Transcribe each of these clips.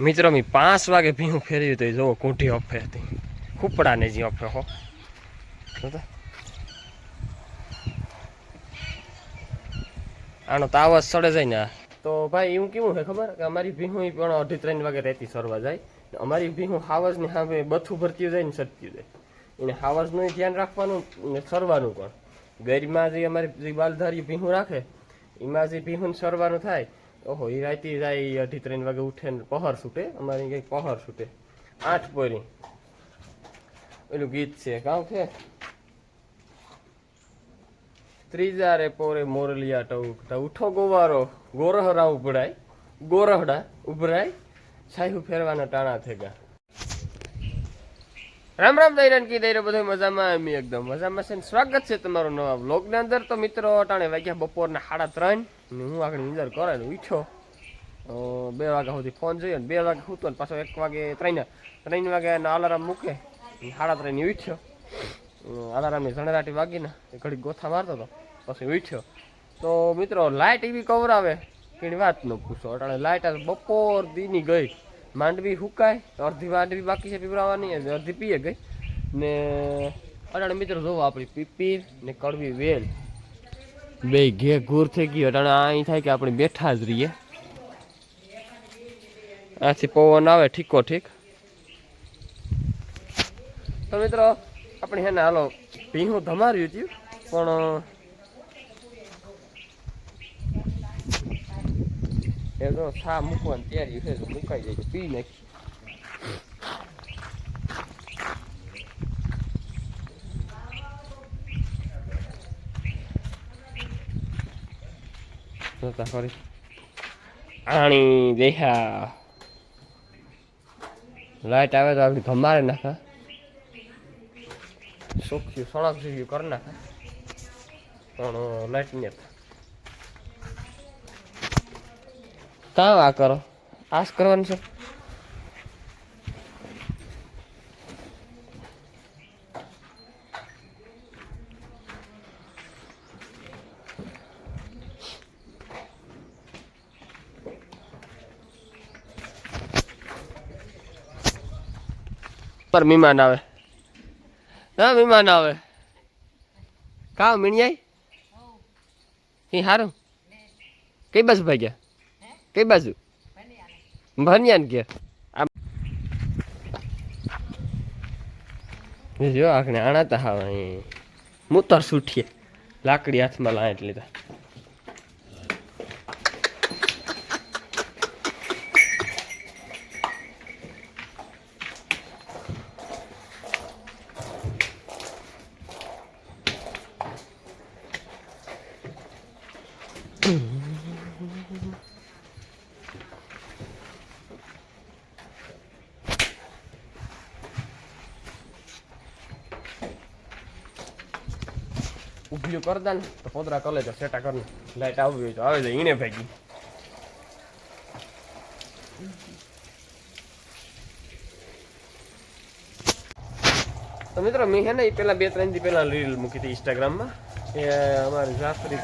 મિત્રો, મેં પાંચ વાગે ભીહું ફેરવ્યું હતું જોવો કૂંઠી અફે હતી. ખૂપડાને જે અફે હો. આનો તો જ સડે જાય ને તો ભાઈ, એવું કેવું છે ખબર? કે અમારી ભીહું પણ અઢી ત્રણ વાગે રહેતી સરવા જાય. અમારી ભીહું હાવજની સામે બથું ભરતી જાય ને સરતી જાય. એને હાવજનું ધ્યાન રાખવાનું ને સરવાનું પણ. ગરીમાં જે અમારી જે બાલધારી ભીહું રાખે, એમાં જે ભીહું સરવાનું થાય ઓહો એ રાતે જાય અઢી ત્રણ વાગે ઉઠે ને પહર છૂટે અમારી કંઈક પહર છૂટે આઠ પોરી પેલું ગીત છે કામ છે? ત્રીજા રે પોરે મોરલિયા ટઉક ટ ઉઠો ગોવારો, ગોરહરા ઉભરાય, ગોરહડા ઉભરાય, છાયું ફેરવાના ટાણા થેગા. રામ રામ દૈરાન કી દૈરો બધો મજામાં, અમે એકદમ મજામાં છે સ્વાગત છે તમારું નવા વ્લોગની અંદર. તો મિત્રો, અટાણે વાગ્યા બપોરના સાડા ત્રણ. ને હું આગળ નિંદર કરે ને ઉઠ્યો બે વાગ્યા સુધી ફોન જોઈએ બે વાગે સૂતો ને પાછો એક વાગે ત્રણ ત્રણ વાગે એનો અલાર્મ મૂકે સાડા ત્રણ ઉઠ્યો અલાર્મની ઝણરાટી વાગીને ઘડી ગોથા મારતો હતો પછી ઉઠ્યો તો મિત્રો લાઇટ એવી કવર આવે કે વાત ન પૂછો અટાણે લાઇટ બપોર દીની ગઈ માંડવી હુકાય અડધી માંડવી બાકી છે પીવડાવવાની અડધી પીએ ગઈ ને અટાણે મિત્રો જોવો આપણી પીપીર ને કડવી વેલ બે ઘે ઘૂર થઈ ગયો અટાણે અહીં થાય કે આપણે બેઠા જ રહીએ. આથી પવન આવે ઠીકો ઠીક. તો મિત્રો, આપણે હે ને હાલો ભીહું ધમાર્યું હતું પણ, એ તો સા મૂકવાની તૈયારી છે મુકાઈ જાય પી નાખી. જોતા ખરી આણી દેહા. લાઈટ આવે તો આપણી ધમારે નાખા. સોખ્યું સણક જેવી કરી નાખે. પણ લાઈટ ને કાં આ કરો. આશ કરવાનું છે. પર મહેમાન આવે. હા મહેમાન આવે. કા મીણિયાઈ? એ સારું કઈ બાજુ ભાગ્યા? કઈ બાજુ? ભનિયાન કે. જો આખણે આણાતા હા અહીં. મૂતર સુઠીએ. લાકડી હાથમાં લાય લીધા. ઉભ્યું કર દે ને, તો પોદરા કરે તો સેટા કર લાઈટ આવી હોય તો આવે છે, ઈને ભેગી. તો મિત્રો, મેં હે ને એ પહેલાં બે ત્રણ દી પહેલાં રીલ મૂકી હતી ઇન્સ્ટાગ્રામમાં એ અમારી જાફરી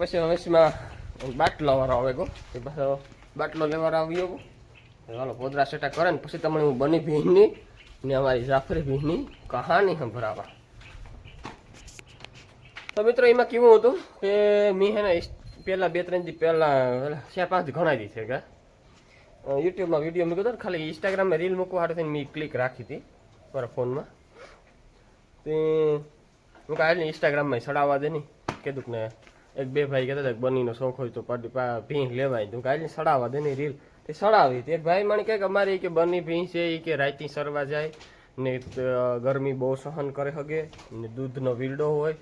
પછી હવેશમાં બાટલો વાળો આવે ગો. એ પાછો બાટલો લેવાનો આવ્યો ગો. હાલો પોદરા સેટા કરે ને પછી તમને હું બની ભીની ને અમારી જાફરી ભીની કહાની સંભળાવા. તો મિત્રો, એમાં કેવું હતું કે મેં હે ને પહેલાં બે ત્રણ દી પહેલાં ચાર પાંચ ઘણા દી છે કે યુટ્યુબમાં વીડિયો મૂક્યો હતો ખાલી ઇન્સ્ટાગ્રામમાં રીલ મૂકવા હાટે થઈને મેં ક્લિક રાખી હતી મારા ફોનમાં. તે હું કાલે ઇન્સ્ટાગ્રામમાં ચડાવવા દે નહીં. કીધું ને એક બે ભાઈ કહેતા હતા બનીનો શોખ હોય તો પા લેવાય. તું કાલે સડાવવા દે નહીં રીલ. તે સડાવી તે એક ભાઈ મને કહે કે અમારે કે બની ભીંસ છે એ કે રાઈતી સરવા જાય ને ગરમી બહુ સહન કરે શકે ને દૂધનો વીરડો હોય.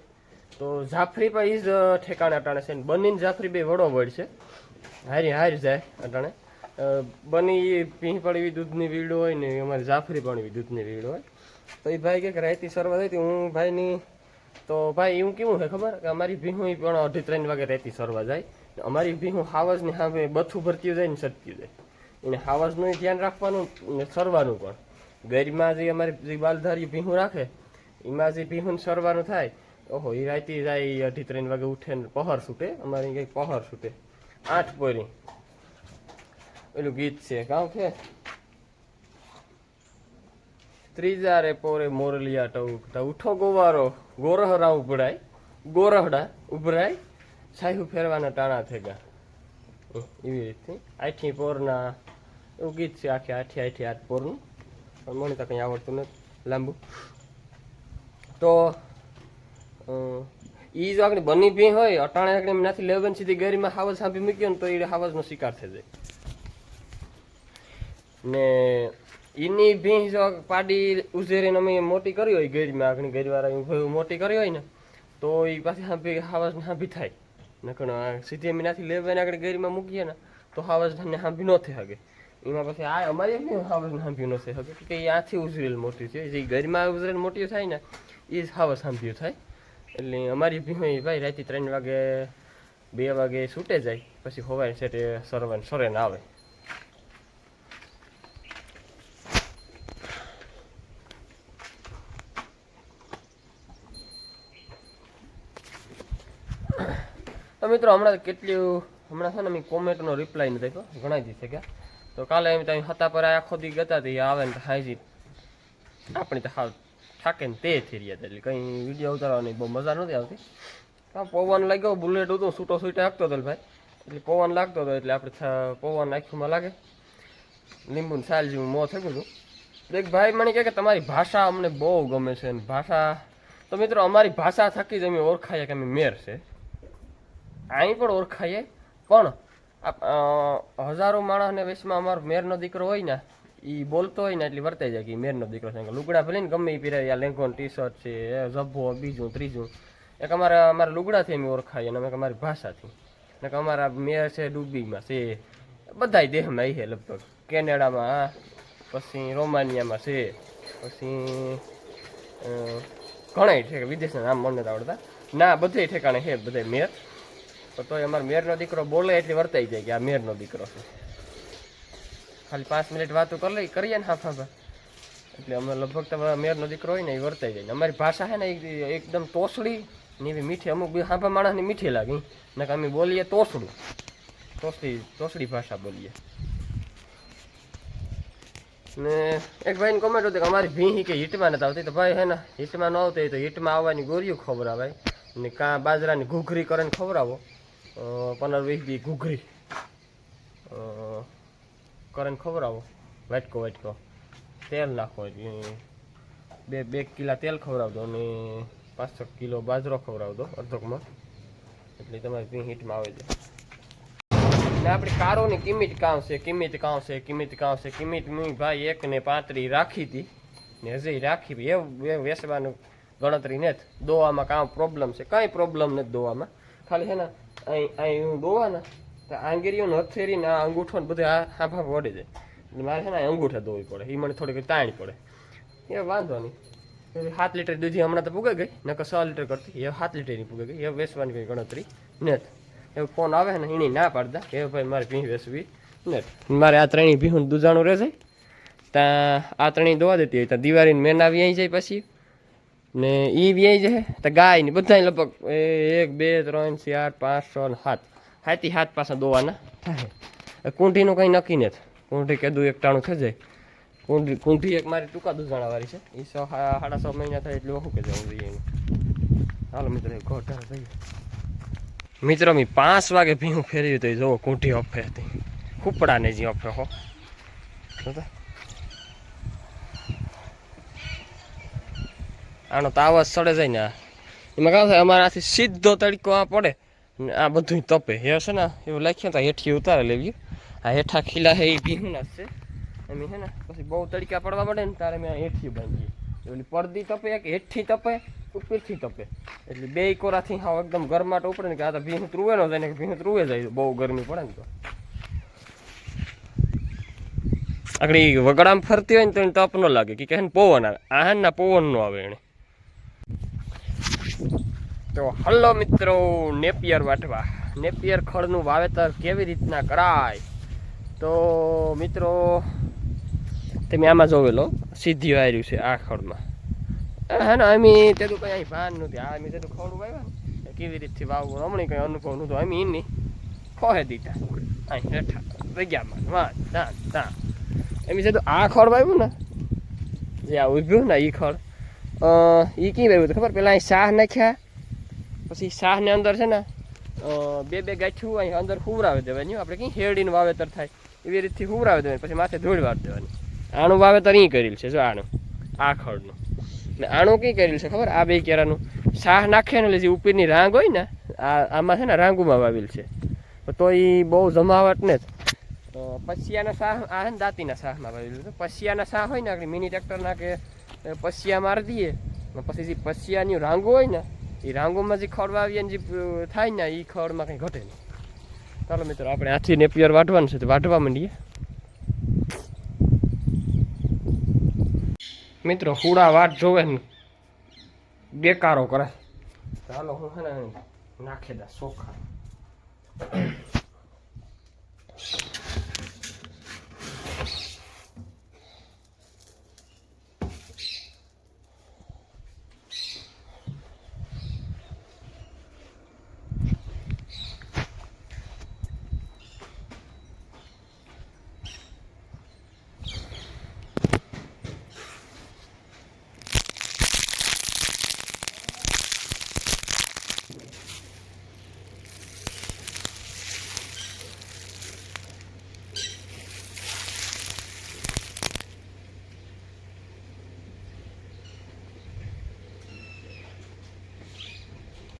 તો જાફરી પણ એ જ ઠેકાણે અટાણે છે ને બનીને જાફરી બે વડો વડ છે. હારી હારી જાય અટાણે. બની બની પીહ પણ એવી દૂધની વીરડો હોય ને અમારી જાફરી પણ દૂધની વીરડો હોય. તો એ ભાઈ કે રાયતી સરવા થઈ હું ભાઈની તો ભાઈ એવું કેવું છે ખબર? કે અમારી ભીહું પણ અઢી, ત્રણ વાગે રહેતી સરવા જાય. ને અમારી ભીહું હાવજની સામે બથું ભરતી જાય ને સટતી જાય. એને હાવજનું ધ્યાન રાખવાનું ને સરવાનું પણ. ગરીમાં જે અમારી જે બાલધારી ભીહું રાખે, એમાં જે ભીહું સરવાનું થાય, ઓહો એ રાતી જાય અઢી, ત્રણ વાગે ઉઠે ને પહર છૂટે અમારી કંઈક પહર છૂટે આઠ પોરી. પેલું ગીત છે. કાં? છે ત્રીજા રે પોરે મોરલિયા ટઉક તા ઉઠો ગોવારો, ગોરહરા ઉભરાય, ગોરહડા ઉભરાય, છાયું ફેરવાના ટાણા થેગા. ગયા એવી રીતથી આઠી પોરના, એવું ગીત છે આખી આઠી આઠી આઠ પોરનું. પણ મને તો કંઈ આવડતું નથી. લાંબુ. તો એ જો આગળ બની ભી હોય, અટાણે આગળ નથી લેવન સીધી ગરીમાં હાવજ સાંભી મૂક્યો ને તો એ હાવજનો શિકાર થઈ જાય ને એની ભીંસ જો પાડી ઉઝેરીને અમે મોટી કરી હોય ગેરીમાં આગળ ગેરવાળા મોટી કરી હોય ને, તો એ પાછી હાંભી ને હાંભી થાય. નકણ સીધી અમે નાથી લેવાને આગળ ગેરીમાં મૂકીએ ને, તો હાવસ ને હાંભી ન થઈ શકે એમાં પછી આ અમારી એમ હાવજ હાંભી ન થઈ શકે કે આથી ઉઝરેલ મોટી છે, જે ગેરીમાં ઉઝરેલ મોટી થાય ને એ જ હાવસ હાંભ્યું થાય. એટલે અમારી ભીંહ ભાઈ, રાતે ત્રણ વાગે, બે વાગે છૂટે જાય, પછી હોવાય સેટે સરવાન સરે ને આવે તો મિત્રો, હમણાં કેટલી, હમણાં છે ને મેં કોમેન્ટનો રિપ્લાય નથી આપ્યો. ઘણા દિવસે કે તો કાલે એમ તમે હતા પર આખો દી ગતા હતી આવે ને તો હાઈજી આપણી તો હાલ થાકે ને તે થઈ રહ્યા એટલે કંઈ વીડિયો ઉતારવાની બહુ મજા નથી આવતી. હા પવન લાગ્યો, બુલેટ હતું છૂટો છૂટે હાંકતો હતો ભાઈ. એટલે પવન લાગતો હતો, એટલે આપણે પવન આંખમાં લાગે. લીંબુ સાલ જેવું મોં થઈ ગયું હતું એક ભાઈ મને કહે કે તમારી ભાષા અમને બહુ ગમે છે ભાષા. તો મિત્રો, અમારી ભાષા થકી જ અમે ઓળખાઈએ કે અમે મેર છે. અહીં પણ ઓળખાઈએ પણ હજારો માણસને વેશમાં અમારો મેરનો દીકરો હોય ને એ બોલતો હોય ને એટલે વર્તાઈ જાય કે મેરનો દીકરો છે. લુગડા ભલે ને ગમે એ પહેરાય, આ લેંઘો ટી શર્ટ છે ઝભ્ભો બીજું, ત્રીજું. એક અમારા અમારા લુગડાથી અમે ઓળખાઈએ અને અમે અમારી ભાષાથી. ને અમારા મેર છે ડુબીમાં છે. બધાય દેહમાં એ છે લગભગ. કેનેડામાં પછી રોમાનિયામાં છે. પછી ઘણા છે વિદેશના નામ મને આવડતા. ના બધે ઠેકાણે છે બધે મેર. પણ તોય અમારો મેરનો દીકરો બોલે એટલે વર્તાઈ જાય કે આ મેરનો દીકરો છે. ખાલી પાંચ મિનિટ વાતો કરી લઈ, કરીએ ને હા હાફા એટલે અમે લગભગ તમારા મેરનો દીકરો હોય ને એ વર્તાઈ જાય. ને અમારી ભાષા છે ને એકદમ તોસડી ને એવી મીઠી, અમુક બી હાંભા માણસની મીઠી લાગી. ને કે અમે બોલીએ તોસડું તોસડી તોસડી ભાષા બોલીએ. ને એક ભાઈને કોમેન્ટ હતી કે અમારી ભીહી કે હિટમાં નથી આવતી. તો ભાઈ હે ને, હિટમાં ન આવતી તો હિટમાં આવવાની ગોરીઓ ખવડાવાય. ને કાં બાજરાની ઘૂઘરી કરીને ખવડાવો. પંદર વીસ દી ઘૂઘરી. અ, કરીને ખવડાવો વાટકો વાટકો. તેલ નાખો બે બે કિલા તેલ ખવડાવ દો અને પાંચ છ કિલો બાજરો ખવડાવ દો અડધોકમાં. એટલે તમારી હીટમાં આવે છે ને આપણી કારોની કિંમત કામ છે કિંમત કામ છે કિંમત કામ છે? કિંમત મેં ભાઈ એક ને પાંત્રી રાખી હતી ને હજી રાખી એ વેસવાનું ગણતરી નથી. દોવામાં કામ પ્રોબ્લેમ છે? કાંઈ પ્રોબ્લેમ નથી દોવામાં. ખાલી છે ને અહીં હું દોવા ને તો આંગીરીઓને હથેરી ને આ અંગૂઠો ને બધું આ હાફા વળી જાય મારે છે ને અંગૂઠા દોવી પડે. એ મને થોડીક તાણી પડે. એ વાંધો નહીં. એ સાત લીટર દૂધી હમણાં તો પૂગે ગઈ, નકર છ લીટર કરતી. એ સાત લીટરની પૂગે ગઈ. એ વેસવાની કંઈ ગણતરી નથી. એવું ફોન આવે ને એની ના પાડતા. કે ભાઈ મારે ભીં વેસવી નથી. મારે આ ત્રણેય ભીહું દૂધાણું રહેશે. ત્યાં આ ત્રણેય દોવા દેતી હોય. ત્યાં દિવાળીને મેન આવી જાય પછી. ને એ વ્યાય છે તો ગાય ને બધા લગભગ એ એક બે ત્રણ ચાર પાંચ છ ને સાત. હાથી હાથ પાછા દોવાના. થાય કુંઠીનું કંઈ નક્કી નથી. કુંઠી કીધું એક ટાણું થઈ જાય. કુંઠી કુંઠી એક મારી ટૂંકા દૂધાણાવાળી છે. એ સો સાડા છ મહિના થાય એટલે શું કે જવું જોઈએ હાલો મિત્રો ઘોટા થઈ મિત્રો મેં પાંચ વાગે ભીહું ફેર્યું તો જોવો કુંઠી ઓફે હતી. ખુપડાને જે અફે હો. આનો તો જ સડે જાય ને. એમાં કાં થાય અમારાથી સીધો તડકો આ પડે. ને આ બધું તપે. એ છે ને એવું લખ્યું તો હેઠી ઉતારે લેવી. આ હેઠા ખીલા છે એ ભીહુના છે. એમ છે ને, પછી બહુ તડકા પડવા પડે ને તારે મેં હેઠી બાંધીએ એટલે પડદી તપે કે હેઠી તપે? ઉપરથી તપે. એટલે બે કોરાથી હા એકદમ ગરમાટ ઉપડે ને કે આ તો ભીનું ત્રુવે નો જાય ને ભીનું ત્રુવે જાય. બહુ ગરમી પડે ને તો. આગળ એ વગડામ ફરતી હોય ને તો તપ ન લાગે. કે કહે પવન આવે. આ ના પવન નો આવે એને તો હલો મિત્રો, નેપિયર વાટવા. નેપિયર ખળનું વાવેતર કેવી રીતના કરાય? તો મિત્રો, તમે આમાં જોવેલો સીધી વાર્યું છે આ ખળમાં. હે ને, અમે તેનું કંઈ અહીં ભાન નથી. આ અમે તેનું ખોડું વાવ્યા ને કેવી રીતથી વાવવું? હમણાં કંઈ અનુભવ નહોતો. અમે એની ખોહે દીધા. અહીં હેઠા જગ્યામાં. વાં ના ત્યાં એમ છે આ ખળ વાવ્યું ને, જે આ ઉભ્યું ને એ ખડ એ કઈ વાવ્યું ખબર? પેલા અહીં શાહ નાખ્યા પછી શાહને અંદર છે ને બે બે ગાંઠિયું અહીં અંદર હુવરાવી દેવાની આપણે કઈ હેડીનું વાવેતર થાય. એવી રીતથી હુવરાવી દેવાની, પછી માથે ધૂળ વાળી દેવાની. આનું વાવેતર અહીં કરેલ છે, જો આનું આ ખડનું ને આણું કઈ કરેલ છે ખબર? આ બે કેરાનું. શાહ નાખે ને એટલે જે ઉપરની રાંગ હોય ને, આ, આમાં છે ને રાંગુમાં વાવેલ છે. તો એ બહુ જમાવટ ને તો પસિયાના શાહ, આ ને દાંતીના શાહમાં વાવેલું છે. પસિયાના શાહ હોય ને આપણે મિની ટ્રેક્ટરના કે, પસિયા મારી દઈએ પછી જે પસિયાની રાંગો હોય ને એ રાંગોમાં જે ખડવા આવીએ ને જે થાય ને એ ખડમાં કંઈ ઘટે નહીં. ચાલો મિત્રો, આપણે હાથી નેપિયર વાટવાનું છે, તો વાટવા માંડીએ. મિત્રો, હુડા વાટ જોવે ને બેકારો કરે. ચાલો હું છે ને નાખી દા ચોખા